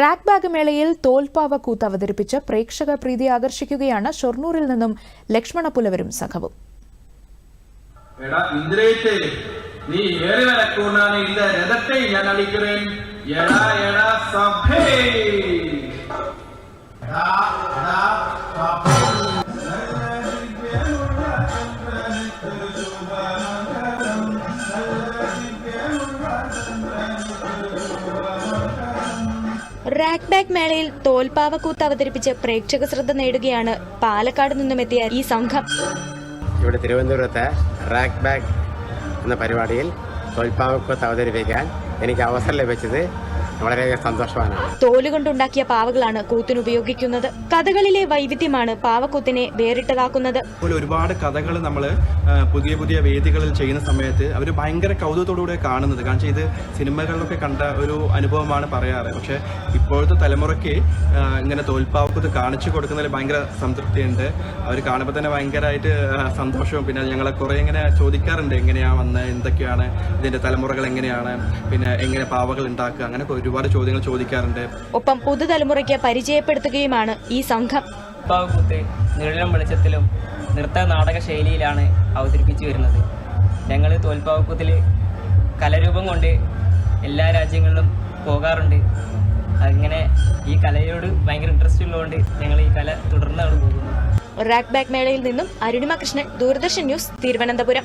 Rack bag മേളയിൽ തോൽപ്പാവ കൂത്ത് അവതരിപ്പിച്ച് പ്രേക്ഷക പ്രീതി ആകർഷിക്കുകയാണ് ഷൊർണൂരിൽ നിന്നും ലക്ഷ്മണപുലവരും സംഘവും. നീ വേറെ ഞാൻ സഭേ! റാക്ക് ബാക്ക് മേളയിൽ തോൽപ്പാവക്കൂത്ത് അവതരിപ്പിച്ച് പ്രേക്ഷക ശ്രദ്ധ നേടുകയാണ് പാലക്കാട് നിന്നുമെത്തിയ ഈ സംഘം. ഇവിടെ തിരുവനന്തപുരത്തെ റാക്ക് ബാക്ക് എന്ന പരിപാടിയിൽ തോൽപ്പാവക്കൂത്ത് അവതരിപ്പിക്കാൻ എനിക്ക് അവസരം ലഭിച്ചത് വളരെയധികം സന്തോഷവാനാണ്. തോലുകൊണ്ടുണ്ടാക്കിയ പാവകളാണ് കൂത്തിന് ഉപയോഗിക്കുന്നത്. കഥകളിലെ വൈവിധ്യമാണ് പാവക്കൂത്തിനെ വേറിട്ടതാക്കുന്നത്. ഒരുപാട് കഥകൾ നമ്മൾ പുതിയ പുതിയ വേദികളിൽ ചെയ്യുന്ന സമയത്ത് അവർ ഭയങ്കര കൗതുകത്തോടുകൂടെ കാണുന്നത്. കാരണം ഇത് സിനിമകളിലൊക്കെ കണ്ട ഒരു അനുഭവമാണ് പറയാറ്. പക്ഷെ ഇപ്പോഴത്തെ തലമുറയ്ക്ക് ഇങ്ങനെ തോൽപ്പാവക്കൂത്ത് കാണിച്ചു കൊടുക്കുന്നതിൽ ഭയങ്കര സംതൃപ്തിയുണ്ട്. അവർ കാണുമ്പോൾ തന്നെ ഭയങ്കരമായിട്ട് സന്തോഷവും പിന്നെ ഞങ്ങളെ കുറേ ഇങ്ങനെ ചോദിക്കാറുണ്ട്. എങ്ങനെയാണ് വന്നത് എന്തൊക്കെയാണ്? ഇതിന്റെ തലമുറകൾ എങ്ങനെയാണ്? പിന്നെ എങ്ങനെ പാവകൾ ഉണ്ടാക്കുക? അങ്ങനെയൊക്കെ ഒരുപാട് ചോദ്യങ്ങൾ ചോദിക്കാറുണ്ട്. ഒപ്പം പുതുതലമുറയ്ക്ക് പരിചയപ്പെടുത്തുകയുമാണ് ഈ സംഘം. കുത്ത് നിഴലും വെളിച്ചത്തിലും നൃത്ത നാടക ശൈലിയിലാണ് അവതരിപ്പിച്ചു വരുന്നത്. ഞങ്ങൾ തോൽപ്പാവക്കൂത്തിൽ കലരൂപം കൊണ്ട് എല്ലാ രാജ്യങ്ങളിലും പോകാറുണ്ട്. അങ്ങനെ ഈ കലയോട് ഭയങ്കര ഇൻട്രസ്റ്റ് ഉള്ളതുകൊണ്ട് ഞങ്ങൾ ഈ കല തുടർന്നാണ് പോകുന്നത്. റാക്ക് ബാക്ക് മേളയിൽ നിന്നും അരുണിമ കൃഷ്ണൻ ദൂരദർശൻ ന്യൂസ് തിരുവനന്തപുരം.